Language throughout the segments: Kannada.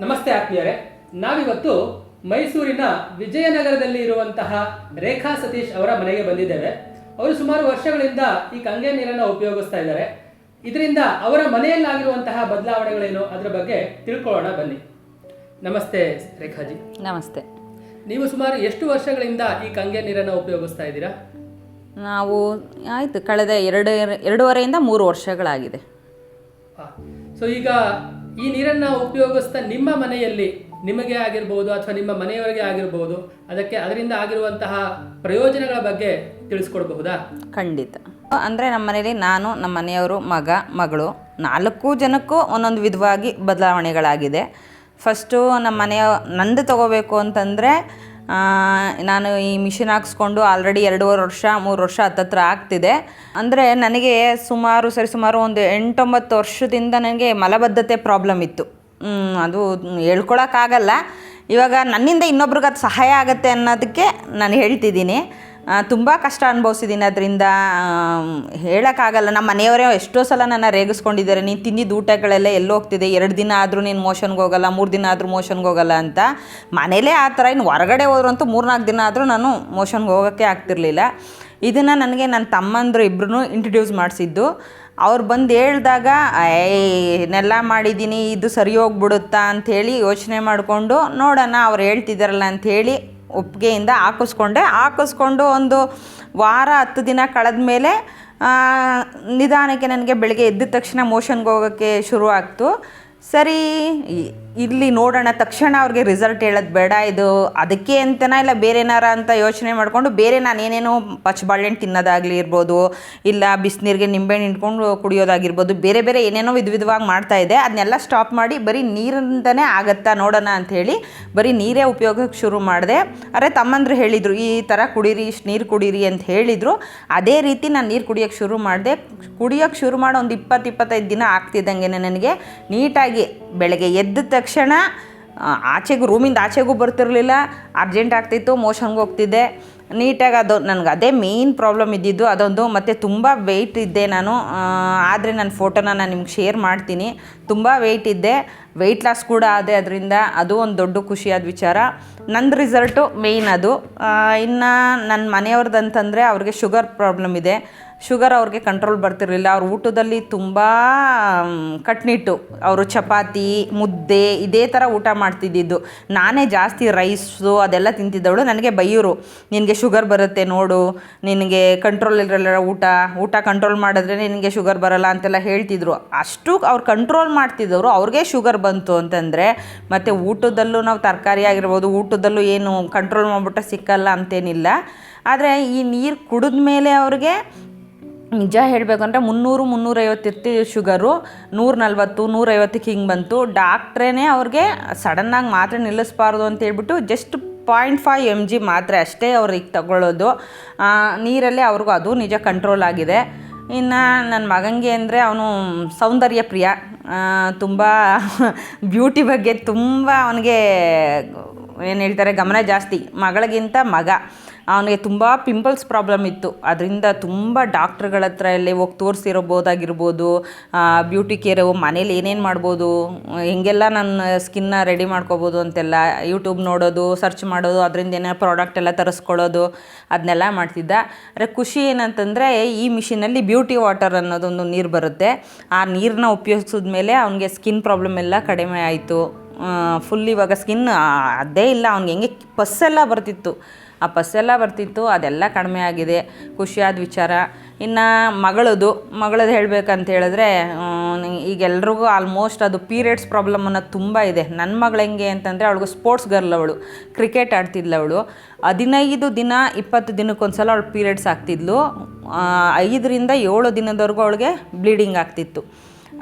ನಮಸ್ತೆ ಆತ್ಮೀಯರೇ. ನಾವಿವತ್ತು ಮೈಸೂರಿನ ವಿಜಯನಗರದಲ್ಲಿ ಇರುವಂತಹ ರೇಖಾ ಸತೀಶ್ ಅವರ ಮನೆಗೆ ಬಂದಿದ್ದೇವೆ. ಅವರು ಸುಮಾರು ವರ್ಷಗಳಿಂದ ಈ ಕಂಗೆ ನೀರನ್ನು ಉಪಯೋಗಿಸ್ತಾ ಇದ್ದಾರೆ. ಇದರಿಂದ ಅವರ ಮನೆಯಲ್ಲಾಗಿರುವಂತಹ ಬದಲಾವಣೆಗಳೇನು ಅದರ ಬಗ್ಗೆ ತಿಳ್ಕೊಳ್ಳೋಣ ಬನ್ನಿ. ನಮಸ್ತೆ ರೇಖಾಜಿ. ನಮಸ್ತೆ. ನೀವು ಸುಮಾರು ಎಷ್ಟು ವರ್ಷಗಳಿಂದ ಈ ಕಂಗೆ ನೀರನ್ನು ಉಪಯೋಗಿಸ್ತಾ ಇದ್ದೀರಾ? ನಾವು ಆಯಿತು ಕಳೆದ ಎರಡು ಎರಡೂವರೆಯಿಂದ ಮೂರು ವರ್ಷಗಳಾಗಿದೆ. ಸೊ ಈಗ ಈ ನೀರನ್ನು ಉಪಯೋಗಿಸ್ತಾ ನಿಮ್ಮ ಮನೆಯಲ್ಲಿ ನಿಮಗೆ ಆಗಿರ್ಬೋದು ಅಥವಾ ನಿಮ್ಮ ಮನೆಯವರಿಗೆ ಆಗಿರ್ಬೋದು, ಅದಕ್ಕೆ ಅದರಿಂದ ಆಗಿರುವಂತಹ ಪ್ರಯೋಜನಗಳ ಬಗ್ಗೆ ತಿಳಿಸ್ಕೊಡ್ಬಹುದಾ? ಖಂಡಿತ. ಅಂದರೆ ನಮ್ಮ ಮನೆಯಲ್ಲಿ ನಾನು, ನಮ್ಮ ಮನೆಯವರು, ಮಗ, ಮಗಳು ನಾಲ್ಕು ಜನಕ್ಕೂ ಒಂದೊಂದು ವಿಧವಾಗಿ ಬದಲಾವಣೆಗಳಾಗಿದೆ. ಫಸ್ಟು ನಮ್ಮ ಮನೆಯ ನಂದು ತಗೋಬೇಕು ಅಂತಂದರೆ ನಾನು ಈ ಮಿಷಿನ್ ಹಾಕ್ಸ್ಕೊಂಡು ಆಲ್ರೆಡಿ ಎರಡೂವರೆ ವರ್ಷ, ಮೂರು ವರ್ಷ ಹತ್ತತ್ರ ಆಗ್ತಿದೆ. ಅಂದರೆ ನನಗೆ ಸುಮಾರು, ಸರಿ ಸುಮಾರು ಒಂದು ಎಂಟೊಂಬತ್ತು ವರ್ಷದಿಂದ ನನಗೆ ಮಲಬದ್ಧತೆ ಪ್ರಾಬ್ಲಮ್ ಇತ್ತು. ಅದು ಹೇಳ್ಕೊಳಕ್ಕಾಗಲ್ಲ. ಇವಾಗ ನನ್ನಿಂದ ಇನ್ನೊಬ್ರಿಗೆ ಅದು ಸಹಾಯ ಆಗುತ್ತೆ ಅನ್ನೋದಕ್ಕೆ ನಾನು ಹೇಳ್ತಿದ್ದೀನಿ. ತುಂಬ ಕಷ್ಟ ಅನುಭವಿಸಿದ್ದೀನಿ ಅದರಿಂದ ಹೇಳೋಕ್ಕಾಗಲ್ಲ. ನಮ್ಮ ಮನೆಯವರೇ ಎಷ್ಟೋ ಸಲ ನನ್ನ ರೇಗಿಸ್ಕೊಂಡಿದ್ದಾರೆ. ನೀನು ತಿಂದಿದ್ದು ಊಟಗಳೆಲ್ಲ ಎಲ್ಲೋಗ್ತಿದೆ. ಎರಡು ದಿನ ಆದರೂ ನೀನು ಮೋಷನ್ಗೆ ಹೋಗಲ್ಲ, ಮೂರು ದಿನ ಆದರೂ ಮೋಷನ್ಗೆ ಹೋಗಲ್ಲ ಅಂತ. ಮನೇಲೇ ಆ ಥರ ಇನ್ನು ಹೊರಗಡೆ ಹೋದ್ರಂತೂ ಮೂರ್ನಾಲ್ಕು ದಿನ ಆದರೂ ನಾನು ಮೋಷನ್ಗೆ ಹೋಗೋಕ್ಕೆ ಆಗ್ತಿರ್ಲಿಲ್ಲ. ಇದನ್ನು ನನಗೆ ನನ್ನ ತಮ್ಮಂದರು ಇಬ್ಬರೂ ಇಂಟ್ರಡ್ಯೂಸ್ ಮಾಡಿಸಿದ್ದು. ಅವ್ರು ಬಂದು ಹೇಳಿದಾಗ ಏನೆಲ್ಲ ಮಾಡಿದ್ದೀನಿ ಇದು ಸರಿ ಹೋಗ್ಬಿಡುತ್ತಾ? ಅಂಥೇಳಿ ಯೋಚನೆ ಮಾಡಿಕೊಂಡು ನೋಡೋಣ ಅವ್ರು ಹೇಳ್ತಿದ್ದಾರಲ್ಲ ಅಂಥೇಳಿ ಒಪ್ಪಿಗೆಯಿಂದ ಹಾಕಿಸ್ಕೊಂಡೆ. ಹಾಕಿಸ್ಕೊಂಡು ಒಂದು ವಾರ, ಹತ್ತು ದಿನ ಕಳೆದ ಮೇಲೆ ನಿಧಾನಕ್ಕೆ ನನಗೆ ಬೆಳಗ್ಗೆ ಎದ್ದ ತಕ್ಷಣ ಮೋಷನ್ಗೆ ಹೋಗೋಕ್ಕೆ ಶುರು ಆಗ್ತು ಸರಿ ಇಲ್ಲಿ ನೋಡೋಣ, ತಕ್ಷಣ ಅವ್ರಿಗೆ ರಿಸಲ್ಟ್ ಹೇಳೋದು ಬೇಡ ಇದು. ಅದಕ್ಕೆ ಅಂತನಾ ಇಲ್ಲ ಬೇರೆನಾರ ಅಂತ ಯೋಚನೆ ಮಾಡಿಕೊಂಡು ಬೇರೆ ನಾನು ಏನೇನೋ ಪಚ್ಚಬಾಳೆಹಣ್ಣು ತಿನ್ನೋದಾಗಲಿ ಇರ್ಬೋದು, ಇಲ್ಲ ಬಿಸಿನೀರಿಗೆ ನಿಂಬೆಹಣ್ಣು ಇಟ್ಕೊಂಡು ಕುಡಿಯೋದಾಗಿರ್ಬೋದು, ಬೇರೆ ಬೇರೆ ಏನೇನೋ ವಿಧ ವಿಧವಾಗಿ ಮಾಡ್ತಾ ಇದೆ. ಅದನ್ನೆಲ್ಲ ಸ್ಟಾಪ್ ಮಾಡಿ ಬರೀ ನೀರಿಂದನೇ ಆಗತ್ತಾ ನೋಡೋಣ ಅಂಥೇಳಿ ಬರೀ ನೀರೇ ಉಪಯೋಗಕ್ಕೆ ಶುರು ಮಾಡಿದೆ. ಅರೆ ತಮ್ಮಂದರು ಹೇಳಿದರು, ಈ ಥರ ಕುಡೀರಿ, ಇಷ್ಟು ನೀರು ಕುಡೀರಿ ಅಂತ ಹೇಳಿದರು. ಅದೇ ರೀತಿ ನಾನು ನೀರು ಕುಡಿಯೋಕ್ಕೆ ಶುರು ಮಾಡಿದೆ. ಕುಡಿಯೋಕ್ಕೆ ಶುರು ಮಾಡೋ ಒಂದು ಇಪ್ಪತ್ತು ಇಪ್ಪತ್ತೈದು ದಿನ ಆಗ್ತಿದ್ದಂಗೆ ನನಗೆ ನೀಟಾಗಿ ಬೆಳಗ್ಗೆ ಎದ್ದ ಆ, ಆಚೆಗೂ ರೂಮಿಂದ ಆಚೆಗೂ ಬರ್ತಿರಲಿಲ್ಲ. ಅರ್ಜೆಂಟ್ ಆಗ್ತಿತ್ತು ಮೋಷನ್ಗೆ ಹೋಗ್ತಿದ್ದೆ. ನೀಟಾಗಿ ಅದು ನನಗೆ ಅದೇ ಮೇಯ್ನ್ ಪ್ರಾಬ್ಲಮ್ ಇದ್ದಿದ್ದು ಅದೊಂದು ಮತ್ತು ತುಂಬ ವೆಯ್ಟ್ ಇದ್ದೆ ನಾನು. ಆದರೆ ನನ್ನ ಫೋಟೋನ ನಾನು ನಿಮ್ಗೆ ಶೇರ್ ಮಾಡ್ತೀನಿ. ತುಂಬ ವೆಯ್ಟ್ ಇದ್ದೆ. ವೆಯ್ಟ್ ಲಾಸ್ ಕೂಡ ಆದೆ ಅದರಿಂದ. ಅದು ಒಂದು ದೊಡ್ಡ ಖುಷಿಯಾದ ವಿಚಾರ. ನಂದು ರಿಸಲ್ಟು ಮೇಯ್ನ್ ಅದು. ಇನ್ನು ನನ್ನ ಮನೆಯವ್ರದ್ದು ಅಂತಂದರೆ ಅವ್ರಿಗೆ ಶುಗರ್ ಪ್ರಾಬ್ಲಮ್ ಇದೆ. ಶುಗರ್ ಅವ್ರಿಗೆ ಕಂಟ್ರೋಲ್ ಬರ್ತಿರಲಿಲ್ಲ. ಅವ್ರ ಊಟದಲ್ಲಿ ತುಂಬ ಕಟ್ನಿಟ್ಟು. ಅವರು ಚಪಾತಿ, ಮುದ್ದೆ, ಇದೇ ಥರ ಊಟ ಮಾಡ್ತಿದ್ದಿದ್ದು. ನಾನೇ ಜಾಸ್ತಿ ರೈಸು ಅದೆಲ್ಲ ತಿಂತಿದ್ದವಳು. ನನಗೆ ಬೈಯೋರು, ನಿನಗೆ ಶುಗರ್ ಬರುತ್ತೆ ನೋಡು, ನಿನಗೆ ಕಂಟ್ರೋಲ್ ಇರಲ್ಲ ಊಟ ಊಟ ಕಂಟ್ರೋಲ್ ಮಾಡಿದ್ರೆ ನಿನಗೆ ಶುಗರ್ ಬರಲ್ಲ ಅಂತೆಲ್ಲ ಹೇಳ್ತಿದ್ರು. ಅಷ್ಟು ಅವ್ರು ಕಂಟ್ರೋಲ್ ಮಾಡ್ತಿದ್ದವರು, ಅವ್ರಿಗೆ ಶುಗರ್ ಬಂತು ಅಂತಂದರೆ, ಮತ್ತು ಊಟದಲ್ಲೂ ನಾವು ತರಕಾರಿ ಆಗಿರ್ಬೋದು, ಊಟದಲ್ಲೂ ಏನು ಕಂಟ್ರೋಲ್ ಮಾಡಿಬಿಟ್ರೆ ಸಿಕ್ಕಲ್ಲ ಅಂತೇನಿಲ್ಲ. ಆದರೆ ಈ ನೀರು ಕುಡಿದ ಮೇಲೆ ಅವ್ರಿಗೆ ನಿಜ ಹೇಳಬೇಕಂದ್ರೆ ಮುನ್ನೂರು ಮುನ್ನೂರೈವತ್ತು ಇರ್ತಿದ್ದು ಶುಗರು ನೂರ ನಲ್ವತ್ತು ನೂರೈವತ್ತಕ್ಕೆ ಹಿಂಗೆ ಬಂತು. ಡಾಕ್ಟ್ರೇ ಅವ್ರಿಗೆ ಸಡನ್ನಾಗಿ ಮಾತ್ರೆ ನಿಲ್ಲಿಸ್ಬಾರ್ದು ಅಂತ ಹೇಳ್ಬಿಟ್ಟು just point five M G ಮಾತ್ರೆ ಅಷ್ಟೇ ಅವ್ರಿಗೆ ತಗೊಳ್ಳೋದು ನೀರಲ್ಲೇ ಅವ್ರಿಗೂ ಅದು ನಿಜ ಕಂಟ್ರೋಲ್ ಆಗಿದೆ. ಇನ್ನು ನನ್ನ ಮಗನಿಗೆ ಅಂದರೆ ಅವನು ಸೌಂದರ್ಯ ಪ್ರಿಯ. ತುಂಬ ಬ್ಯೂಟಿ ಬಗ್ಗೆ ತುಂಬ ಅವನಿಗೆ ಏನು ಹೇಳ್ತಾರೆ, ಗಮನ ಜಾಸ್ತಿ. ಮಗಳಿಗಿಂತ ಮಗ. ಅವನಿಗೆ ತುಂಬ ಪಿಂಪಲ್ಸ್ ಪ್ರಾಬ್ಲಮ್ ಇತ್ತು. ಅದರಿಂದ ತುಂಬ ಡಾಕ್ಟ್ರುಗಳ ಹತ್ರ ಎಲ್ಲೇ ಹೋಗಿ ತೋರಿಸಿರ್ಬೋದಾಗಿರ್ಬೋದು ಬ್ಯೂಟಿ ಕೇರ್ ಮನೇಲಿ ಏನೇನು ಮಾಡ್ಬೋದು, ಹೆಂಗೆಲ್ಲ ನನ್ನ ಸ್ಕಿನ್ನ ರೆಡಿ ಮಾಡ್ಕೋಬೋದು ಅಂತೆಲ್ಲ ಯೂಟ್ಯೂಬ್ ನೋಡೋದು ಸರ್ಚ್ ಮಾಡೋದು, ಅದರಿಂದ ಏನೋ ಪ್ರಾಡಕ್ಟ್ ಎಲ್ಲ ತರಿಸ್ಕೊಳ್ಳೋದು ಅದನ್ನೆಲ್ಲ ಮಾಡ್ತಿದ್ದ. ಆದರೆ ಖುಷಿ ಏನಂತಂದರೆ, ಈ ಮಿಷಿನಲ್ಲಿ ಬ್ಯೂಟಿ ವಾಟರ್ ಅನ್ನೋದೊಂದು ನೀರು ಬರುತ್ತೆ. ಆ ನೀರನ್ನ ಉಪಯೋಗಿಸಿದ ಮೇಲೆ ಅವನಿಗೆ ಸ್ಕಿನ್ ಪ್ರಾಬ್ಲಮ್ ಎಲ್ಲ ಕಡಿಮೆ ಆಯಿತು. ಫುಲ್ ಇವಾಗ ಸ್ಕಿನ್ ಅದೇ ಇಲ್ಲ, ಅವ್ನಿಗೆ ಹೆಂಗೆ ಪಸ್ಸೆಲ್ಲ ಬರ್ತಿತ್ತು. ಆ ಪಸ್ಸೆಲ್ಲ ಬರ್ತಿತ್ತು, ಅದೆಲ್ಲ ಕಡಿಮೆ ಆಗಿದೆ. ಖುಷಿಯಾದ ವಿಚಾರ. ಇನ್ನು ಮಗಳದು ಮಗಳದು ಹೇಳಬೇಕಂತ ಹೇಳಿದ್ರೆ ಈಗ ಎಲ್ರಿಗೂ ಆಲ್ಮೋಸ್ಟ್ ಅದು ಪೀರಿಯಡ್ಸ್ ಪ್ರಾಬ್ಲಮ್ ಅನ್ನೋದು ತುಂಬ ಇದೆ. ನನ್ನ ಮಗಳು ಹೆಂಗೆ ಅಂತಂದರೆ, ಅವಳಿಗೆ ಸ್ಪೋರ್ಟ್ಸ್ ಗರ್ಲ್ ಅವಳು ಕ್ರಿಕೆಟ್ ಆಡ್ತಿದ್ಲು ಅವಳು. ಹದಿನೈದು ದಿನ, ಇಪ್ಪತ್ತು ದಿನಕ್ಕೊಂದ್ಸಲ ಅವಳು ಪೀರಿಯಡ್ಸ್ ಆಗ್ತಿದ್ಲು. ಐದರಿಂದ ಏಳು ದಿನದವರೆಗೂ ಅವಳಿಗೆ ಬ್ಲೀಡಿಂಗ್ ಆಗ್ತಿತ್ತು.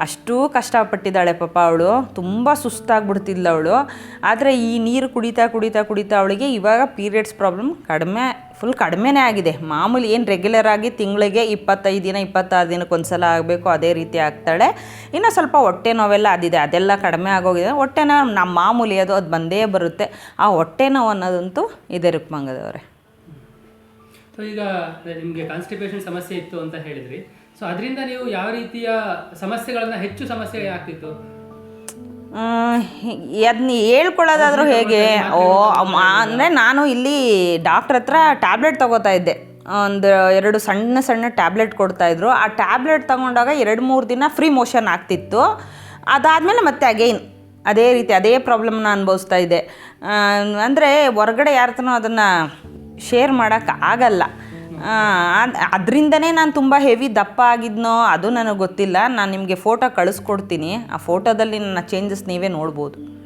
ಅಷ್ಟು ಕಷ್ಟಪಟ್ಟಿದ್ದಾಳೆ ಪಾಪ ಅವಳು. ತುಂಬ ಸುಸ್ತಾಗ್ಬಿಡ್ತಿದ್ಲು ಅವಳು. ಆದರೆ ಈ ನೀರು ಕುಡಿತಾ ಕುಡಿತಾ ಕುಡಿತಾ ಅವಳಿಗೆ ಇವಾಗ ಪೀರಿಯಡ್ಸ್ ಪ್ರಾಬ್ಲಮ್ ಕಡಿಮೆ, ಫುಲ್ ಕಡಿಮೆನೇ ಆಗಿದೆ. ಮಾಮೂಲಿ ಏನು ರೆಗ್ಯುಲರ್ ಆಗಿ ತಿಂಗಳಿಗೆ ಇಪ್ಪತ್ತೈದು ದಿನ, ಇಪ್ಪತ್ತಾರು ದಿನಕ್ಕೆ ಒಂದ್ಸಲ ಆಗಬೇಕು, ಅದೇ ರೀತಿ ಆಗ್ತಾಳೆ. ಇನ್ನು ಸ್ವಲ್ಪ ಹೊಟ್ಟೆ ನೋವೆಲ್ಲ ಅದಿದೆ. ಅದೆಲ್ಲ ಕಡಿಮೆ ಆಗೋಗಿದೆ. ಹೊಟ್ಟೆ ನೋವು ನಮ್ಮ ಮಾಮೂಲಿ ಅದು ಅದು ಬಂದೇ ಬರುತ್ತೆ. ಆ ಹೊಟ್ಟೆ ನೋವು ಅನ್ನೋದಂತೂ ಇದೆ ರುಕ್ಮಂಗದವರೇ. ಈಗ ನಿಮಗೆ ಕಾನ್ಸ್ಟಿಪೇಷನ್ ಸಮಸ್ಯೆ ಇತ್ತು ಅಂತ ಹೇಳಿದ್ರಿ. ಸೊ ಅದರಿಂದ ನೀವು ಯಾವ ರೀತಿಯ ಸಮಸ್ಯೆಗಳನ್ನ ಹೆಚ್ಚು ಸಮಸ್ಯೆ ಆಗ್ತಿತ್ತು ಅದನ್ನ ಹೇಳ್ಕೊಳ್ಳೋದಾದ್ರೂ ಹೇಗೆ? ಓ ಅಂದರೆ ನಾನು ಇಲ್ಲಿ ಡಾಕ್ಟ್ರ್ ಹತ್ರ ಟ್ಯಾಬ್ಲೆಟ್ ತಗೋತಾ ಇದ್ದೆ. ಒಂದು ಎರಡು ಸಣ್ಣ ಸಣ್ಣ ಟ್ಯಾಬ್ಲೆಟ್ ಕೊಡ್ತಾ ಕೊಡ್ತಾಯಿದ್ರು ಆ ಟ್ಯಾಬ್ಲೆಟ್ ತಗೊಂಡಾಗ ಎರಡು ಮೂರು ದಿನ ಫ್ರೀ ಮೋಷನ್ ಆಗ್ತಿತ್ತು. ಅದಾದಮೇಲೆ ಮತ್ತೆ ಅಗೈನ್ ಅದೇ ರೀತಿ ಅದೇ ಪ್ರಾಬ್ಲಮ್ನ ಅನುಭವಿಸ್ತಾ ಇದ್ದೆ. ಅಂದರೆ ಹೊರಗಡೆ ಯಾರತ್ರನೂ ಅದನ್ನು ಶೇರ್ ಮಾಡೋಕ್ಕೆ ಆಗಲ್ಲ. ಅದರಿಂದನೇ ನಾನು ತುಂಬ ಹೆವಿ ದಪ್ಪ ಆಗಿದ್ನೋ ಅದು ನನಗೆ ಗೊತ್ತಿಲ್ಲ. ನಾನು ನಿಮಗೆ ಫೋಟೋ ಕಳಿಸ್ಕೊಡ್ತೀನಿ. ಆ ಫೋಟೋದಲ್ಲಿ ನನ್ನ ಚೇಂಜಸ್ ನೀವೇ ನೋಡ್ಬೋದು.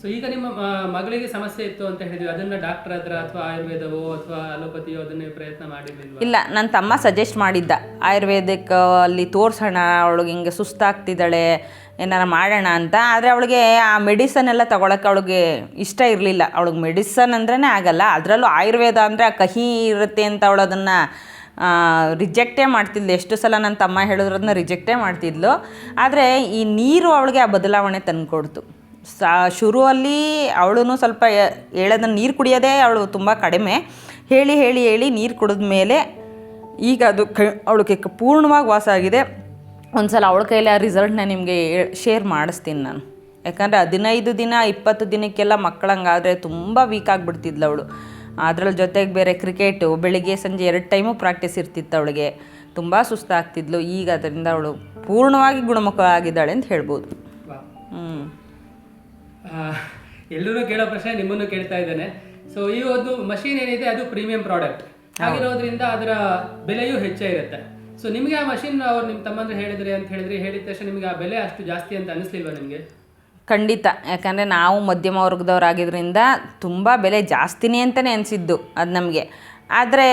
ಸೊ ಈಗ ನಿಮ್ಮ ಮಗಳಿಗೆ ಸಮಸ್ಯೆ ಇತ್ತು ಅಂತ ಹೇಳಿದ್ವಿ. ಅದನ್ನ ಡಾಕ್ಟರ್ ಹತ್ರ ಅಥವಾ ಆಯುರ್ವೇದವೋ ಅಥವಾ ಅಲೋಪತಿಯೋ ಅದನ್ನ ಪ್ರಯತ್ನ ಮಾಡಿರ್ಲಿಲ್ಲ ಇಲ್ಲ ನನ್ನ ತಮ್ಮ ಸಜೆಸ್ಟ್ ಮಾಡಿದ್ದ. ಆಯುರ್ವೇದಿಕ್ ಅಲ್ಲಿ ತೋರ್ಸೋಣ, ಅವಳಿಗೆ ಹಿಂಗೆ ಸುಸ್ತಾಗ್ತಿದ್ದಾಳೆ, ಏನಾರ ಮಾಡೋಣ ಅಂತ. ಆದರೆ ಅವಳಿಗೆ ಆ ಮೆಡಿಸನ್ ಎಲ್ಲ ತಗೊಳಕ್ಕೆ ಅವಳಿಗೆ ಇಷ್ಟ ಇರಲಿಲ್ಲ. ಅವಳಿಗೆ ಮೆಡಿಸನ್ ಅಂದ್ರೇ ಆಗಲ್ಲ. ಅದರಲ್ಲೂ ಆಯುರ್ವೇದ ಅಂದರೆ ಆ ಕಹಿ ಇರುತ್ತೆ ಅಂತ ಅವಳು ಅದನ್ನು ರಿಜೆಕ್ಟೇ ಮಾಡ್ತಿದ್ಲು. ಎಷ್ಟು ಸಲ ನನ್ನ ತಮ್ಮ ಹೇಳಿದ್ರದನ್ನ ರಿಜೆಕ್ಟೇ ಮಾಡ್ತಿದ್ಲು. ಆದರೆ ಈ ನೀರು ಅವಳಿಗೆ ಆ ಬದಲಾವಣೆ ತಂದುಕೊಡ್ತು. ಸಾ ಶುರುವಲ್ಲಿ ಅವಳು ಸ್ವಲ್ಪ ಹೇಳೋದನ್ನು ನೀರು ಕುಡಿಯೋದೇ ಅವಳು ತುಂಬ ಕಡಿಮೆ. ಹೇಳಿ ಹೇಳಿ ಹೇಳಿ ನೀರು ಕುಡಿದ ಮೇಲೆ ಈಗ ಅದು ಕ ಅವಳಿಗೆ ಪೂರ್ಣವಾಗಿ ವಾಸ ಆಗಿದೆ. ಒಂದು ಸಲ ಅವಳ ಕೈಲಿ ಆ ರಿಸಲ್ಟ್ನ ನಿಮಗೆ ಶೇರ್ ಮಾಡಿಸ್ತೀನಿ ನಾನು. ಯಾಕಂದರೆ ಹದಿನೈದು ದಿನ ಇಪ್ಪತ್ತು ದಿನಕ್ಕೆಲ್ಲ ಮಕ್ಕಳಂಗಾದರೆ ತುಂಬ ವೀಕ್ ಆಗಿಬಿಡ್ತಿದ್ಲು ಅವಳು. ಅದ್ರಲ್ಲಿ ಜೊತೆಗೆ ಬೇರೆ ಕ್ರಿಕೆಟು ಬೆಳಿಗ್ಗೆ ಸಂಜೆ ಎರಡು ಟೈಮು ಪ್ರಾಕ್ಟೀಸ್ ಇರ್ತಿತ್ತು ಅವಳಿಗೆ. ತುಂಬ ಸುಸ್ತಾಗ್ತಿದ್ಲು. ಈಗ ಅದರಿಂದ ಅವಳು ಪೂರ್ಣವಾಗಿ ಗುಣಮುಖವಾಗಿದ್ದಾಳೆ ಅಂತ ಹೇಳ್ಬೋದು. ಹ್ಞೂ ಎಲ್ಲರೂ ಕೇಳೋ ಪ್ರಶ್ನೆ ನಿಮ್ಮನ್ನು ಕೇಳ್ತಾ ಇದ್ದೇನೆ. ಸೊ ಈ ಒಂದು ಮಷೀನ್ ಏನಿದೆ, ಅದು ಪ್ರೀಮಿಯಂ ಪ್ರಾಡಕ್ಟ್ ಆಗಿರೋದ್ರಿಂದ ಅದರ ಬೆಲೆಯೂ ಹೆಚ್ಚೇ ಇರುತ್ತೆ. ಸೊ ನಿಮಗೆ ಆ ಮಷೀನ್ ಅವ್ರು ನಿಮ್ಮ ತಮ್ಮಂದ್ರೆ ಹೇಳಿದ್ರೆ ಅಂತ ಹೇಳಿದ್ರೆ ಹೇಳಿದ ತಕ್ಷಣ ನಿಮಗೆ ಆ ಬೆಲೆ ಅಷ್ಟು ಜಾಸ್ತಿ ಅಂತ ಅನಿಸ್ಲಿಲ್ವಾ ನಿಮಗೆ? ಖಂಡಿತ. ಯಾಕಂದರೆ ನಾವು ಮಧ್ಯಮ ವರ್ಗದವರಾಗಿದ್ದರಿಂದ ತುಂಬ ಬೆಲೆ ಜಾಸ್ತಿನೇ ಅಂತಲೇ ಅನಿಸಿದ್ದು ಅದು ನಮಗೆ. ಆದರೆ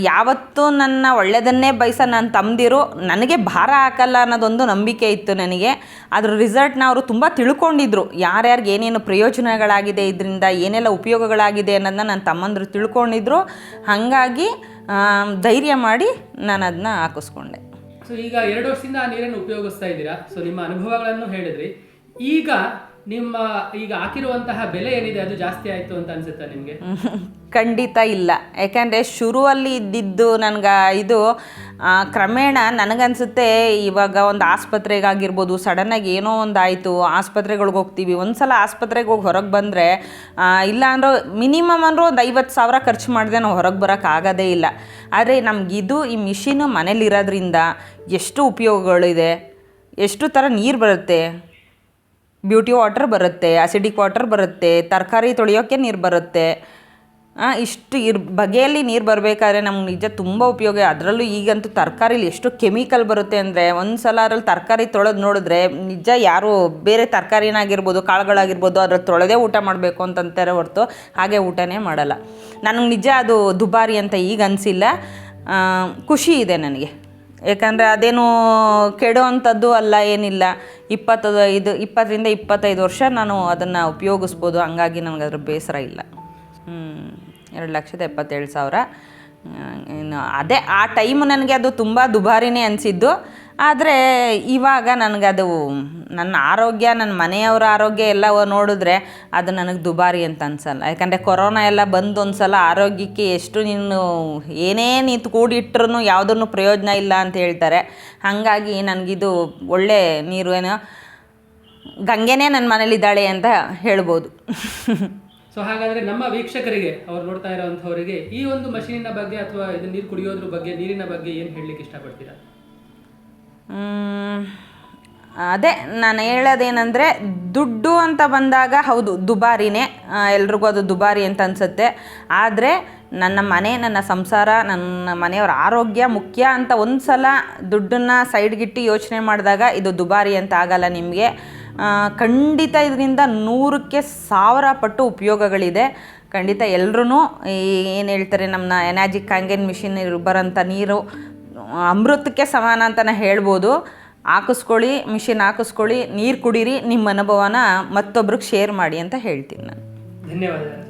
ಯಾವತ್ತೂ ನನ್ನ ಒಳ್ಳೆಯದನ್ನೇ ಬಯಸ ನನ್ನ ತಮ್ಮದಿರು ನನಗೆ ಭಾರ ಹಾಕಲ್ಲ ಅನ್ನೋದೊಂದು ನಂಬಿಕೆ ಇತ್ತು ನನಗೆ. ಅದ್ರ ರಿಸಲ್ಟ್ನ ಅವರು ತುಂಬ ತಿಳ್ಕೊಂಡಿದ್ರು. ಯಾರ್ಯಾರಿಗೆ ಏನೇನು ಪ್ರಯೋಜನಗಳಾಗಿದೆ ಇದರಿಂದ, ಏನೆಲ್ಲ ಉಪಯೋಗಗಳಾಗಿದೆ ಅನ್ನೋದನ್ನ ನನ್ನ ತಮ್ಮಂದರು ತಿಳ್ಕೊಂಡಿದ್ರು. ಹಾಗಾಗಿ ಧೈರ್ಯ ಮಾಡಿ ನಾನು ಅದನ್ನ ಹಾಕಿಸ್ಕೊಂಡೆ. ಸೊ ಈಗ ಎರಡು ವರ್ಷದಿಂದ ಆ ನೀರನ್ನು ಉಪಯೋಗಿಸ್ತಾ ಇದ್ದೀರಾ? ಸೊ ನಿಮ್ಮ ಅನುಭವಗಳನ್ನು ಹೇಳಿದ್ರಿ. ಈಗ ನಿಮ್ಮ ಈಗ ಹಾಕಿರುವಂತಹ ಬೆಲೆ ಏನಿದೆ ಅದು ಜಾಸ್ತಿ ಆಯ್ತು ಅಂತ ಅನ್ಸುತ್ತಾ ನಿಮಗೆ? ಖಂಡಿತ ಇಲ್ಲ. ಯಾಕೆಂದರೆ ಶುರುವಲ್ಲಿ ಇದ್ದಿದ್ದು ನನಗೆ ಇದು ಕ್ರಮೇಣ ನನಗನ್ಸುತ್ತೆ ಇವಾಗ ಒಂದು ಆಸ್ಪತ್ರೆಗಾಗಿರ್ಬೋದು ಸಡನ್ನಾಗಿ ಏನೋ ಒಂದು ಆಯಿತು, ಆಸ್ಪತ್ರೆಗಳ್ಗೆ ಹೋಗ್ತೀವಿ. ಒಂದು ಸಲ ಆಸ್ಪತ್ರೆಗೆ ಹೋಗಿ ಹೊರಗೆ ಬಂದರೆ ಇಲ್ಲ ಅಂದ್ರೆ ಮಿನಿಮಮ್ ಅಂದ್ರೆ ಒಂದು ಐವತ್ತು ಸಾವಿರ ಖರ್ಚು ಮಾಡಿದೆ ನಾವು ಹೊರಗೆ ಬರೋಕ್ಕಾಗೋದೇ ಇಲ್ಲ. ಆದರೆ ನಮಗಿದು ಈ ಮಿಷಿನ್ ಮನೇಲಿರೋದ್ರಿಂದ ಎಷ್ಟು ಉಪಯೋಗಗಳಿದೆ, ಎಷ್ಟು ಥರ ನೀರು ಬರುತ್ತೆ ಬ್ಯೂಟಿ ವಾಟರ್ ಬರುತ್ತೆ ಅಸಿಡಿಕ್ ವಾಟರ್ ಬರುತ್ತೆ, ತರಕಾರಿ ತೊಳೆಯೋಕ್ಕೆ ನೀರು ಬರುತ್ತೆ. ಇಷ್ಟು ಇರ್, ಬಗೆಯಲ್ಲಿ ನೀರು ಬರಬೇಕಾದ್ರೆ ನಮ್ಗೆ ನಿಜ ತುಂಬ ಉಪಯೋಗ. ಅದರಲ್ಲೂ ಈಗಂತೂ ತರಕಾರಿಲಿ ಎಷ್ಟು ಕೆಮಿಕಲ್ ಬರುತ್ತೆ ಅಂದರೆ ಒಂದು ಸಲ ಅದ್ರಲ್ಲಿ ತರಕಾರಿ ತೊಳೆದು ನೋಡಿದ್ರೆ ನಿಜ ಯಾರು ಬೇರೆ ತರಕಾರಿನಾಗಿರ್ಬೋದು ಕಾಳುಗಳಾಗಿರ್ಬೋದು ಅದ್ರಲ್ಲಿ ತೊಳೆದೇ ಊಟ ಮಾಡಬೇಕು ಅಂತಂತಾರೆ ಹೊರತು ಹಾಗೆ ಊಟನೇ ಮಾಡಲ್ಲ. ನನಗೆ ನಿಜ ಅದು ದುಬಾರಿ ಅಂತ ಈಗ ಅನಿಸಿಲ್ಲ. ಖುಷಿ ಇದೆ ನನಗೆ. ಯಾಕಂದರೆ ಅದೇನು ಕೆಡೋ ಅಂಥದ್ದು ಅಲ್ಲ, ಏನಿಲ್ಲ. ಇಪ್ಪತ್ತು ಇದು, ಇಪ್ಪತ್ತರಿಂದ ಇಪ್ಪತ್ತೈದು ವರ್ಷ ನಾನು ಅದನ್ನು ಉಪಯೋಗಿಸ್ಬೋದು. ಹಂಗಾಗಿ ನನಗೆ ಅದ್ರ ಬೇಸರ ಇಲ್ಲ. ಎರಡು ಲಕ್ಷದ ಎಪ್ಪತ್ತೇಳು ಸಾವಿರ. ಇನ್ನು ಅದೇ, ಆ ಟೈಮ್ ನನಗೆ ಅದು ತುಂಬ ದುಬಾರಿನೇ ಅನಿಸಿದ್ದು. ಆದರೆ ಇವಾಗ ನನಗದು ನನ್ನ ಆರೋಗ್ಯ ನನ್ನ ಮನೆಯವರ ಆರೋಗ್ಯ ಎಲ್ಲ ನೋಡಿದ್ರೆ ಅದು ನನಗೆ ದುಬಾರಿ ಅಂತ ಅನ್ಸಲ್ಲ. ಯಾಕಂದರೆ ಕೊರೋನಾ ಎಲ್ಲ ಬಂದು ಒಂದು ಸಲ ಆರೋಗ್ಯಕ್ಕೆ ಎಷ್ಟು ನೀನು ಏನೇ ನೀತು ಕೂಡಿಟ್ರೂ ಯಾವುದನ್ನು ಪ್ರಯೋಜನ ಇಲ್ಲ ಅಂತ ಹೇಳ್ತಾರೆ. ಹಾಗಾಗಿ ನನಗಿದು ಒಳ್ಳೆ ನೀರು ಏನೋ ಗಂಗೆನೇ ನನ್ನ ಮನೇಲಿದ್ದಾಳೆ ಅಂತ ಹೇಳ್ಬೋದು. ಸೊ ಹಾಗಾದ್ರೆ ನಮ್ಮ ವೀಕ್ಷಕರಿಗೆ, ಅವ್ರು ನೋಡ್ತಾ ಇರೋವಂಥವರಿಗೆ ಈ ಒಂದು ಮಷೀನಿನ ಬಗ್ಗೆ ಅಥವಾ ಇದು ನೀರು ಕುಡಿಯೋದ್ರ ಬಗ್ಗೆ, ನೀರಿನ ಬಗ್ಗೆ ಏನು ಹೇಳಲಿಕ್ಕೆ ಇಷ್ಟಪಡ್ತೀರಾ? ಅದೇ ನಾನು ಹೇಳೋದೇನೆಂದರೆ ದುಡ್ಡು ಅಂತ ಬಂದಾಗ ಹೌದು, ದುಬಾರಿನೇ. ಎಲ್ರಿಗೂ ಅದು ದುಬಾರಿ ಅಂತ ಅನಿಸುತ್ತೆ. ಆದರೆ ನನ್ನ ಮನೆ, ನನ್ನ ಸಂಸಾರ, ನನ್ನ ಮನೆಯವರ ಆರೋಗ್ಯ ಮುಖ್ಯ ಅಂತ ಒಂದು ಸಲ ದುಡ್ಡನ್ನು ಸೈಡ್ಗಿಟ್ಟು ಯೋಚನೆ ಮಾಡಿದಾಗ ಇದು ದುಬಾರಿ ಅಂತ ಆಗಲ್ಲ ನಿಮಗೆ. ಖಂಡಿತ ಇದರಿಂದ ನೂರಕ್ಕೆ ಸಾವಿರ ಪಟ್ಟು ಉಪಯೋಗಗಳಿದೆ. ಖಂಡಿತ ಎಲ್ಲರೂ ಏನು ಹೇಳ್ತಾರೆ, ನಮ್ಮ ಎನಾಜಿಕ್ ಕ್ಯಾಂಗನ್ ಮಿಷಿನ್ ಬರೋಂಥ ನೀರು ಅಮೃತಕ್ಕೆ ಸಮಾನ ಅಂತಲೇ ಹೇಳ್ಬೋದು. ಹಾಕಿಸ್ಕೊಳ್ಳಿ, ಮಿಷಿನ್ ಹಾಕಿಸ್ಕೊಳ್ಳಿ, ನೀರು ಕುಡೀರಿ ನಿಮ್ಮ ಅನುಭವನ ಮತ್ತೊಬ್ರಿಗೆ ಶೇರ್ ಮಾಡಿ ಅಂತ ಹೇಳ್ತೀನಿ ನಾನು. ಧನ್ಯವಾದ.